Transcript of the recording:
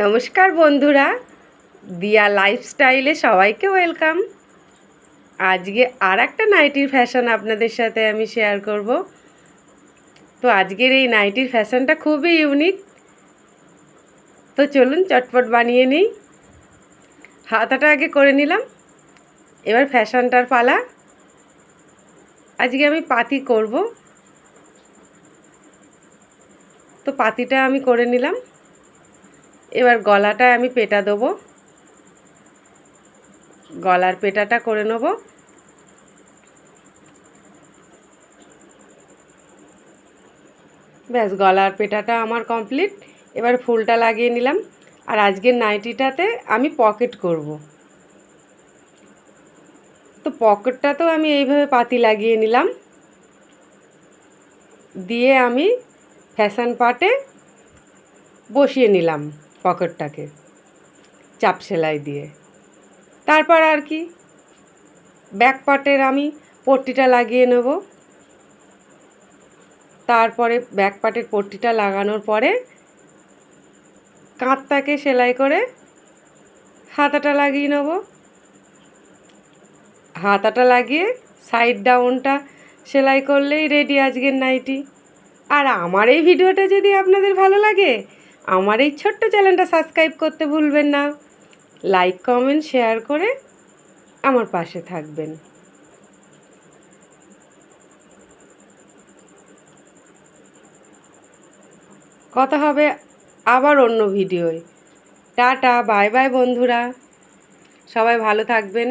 নমস্কার বন্ধুরা, দিয়া লাইফস্টাইলে সবাইকে ওয়েলকাম আজকে আর একটা নাইটির ফ্যাশন আপনাদের সাথে আমি শেয়ার করব। তো আজকের এই নাইটির ফ্যাশনটা খুবই ইউনিক তো চলুন চটপট বানিয়ে নিই। হাতাটা আগে করে নিলাম। এবার ফ্যাশনটার পালা। আজকে আমি পাতি করব। তো পাতিটা আমি করে নিলাম। এবার গলাটায় আমি পেটা দেবো। গলার পেটাটা করে নেব। ব্যাস, গলার পেটাটা আমার কমপ্লিট। এবার ফুলটা লাগিয়ে নিলাম। আর আজকের নাইটিটাতে আমি পকেট করব। তো পকেটটাতেও আমি এইভাবে পাতি লাগিয়ে নিলাম। দিয়ে আমি ফ্যাশন পার্টে বসিয়ে নিলাম। পকেটটাকে, চাপ সেলাই দিয়ে। তারপর আর কি ব্যাক পার্টের আমি পট্টিটা লাগিয়ে নেব। তারপরে ব্যাক পার্টের পট্টিটা লাগানোর পরে কাঁধটাকে সেলাই করে হাতাটা লাগিয়ে নেব। হাতাটা লাগিয়ে সাইড ডাউনটা সেলাই করলেই রেডি আজকের নাইটি। আর আমার এই ভিডিওটা যদি আপনাদের ভালো লাগে আমার এই ছোট্ট চ্যানেলটা সাবস্ক্রাইব করতে ভুলবেন না। লাইক, কমেন্ট, শেয়ার করে আমার পাশে থাকবেন। কথা হবে আবার অন্য ভিডিওয়। টাটা, বাই বাই বন্ধুরা। সবাই ভালো থাকবেন।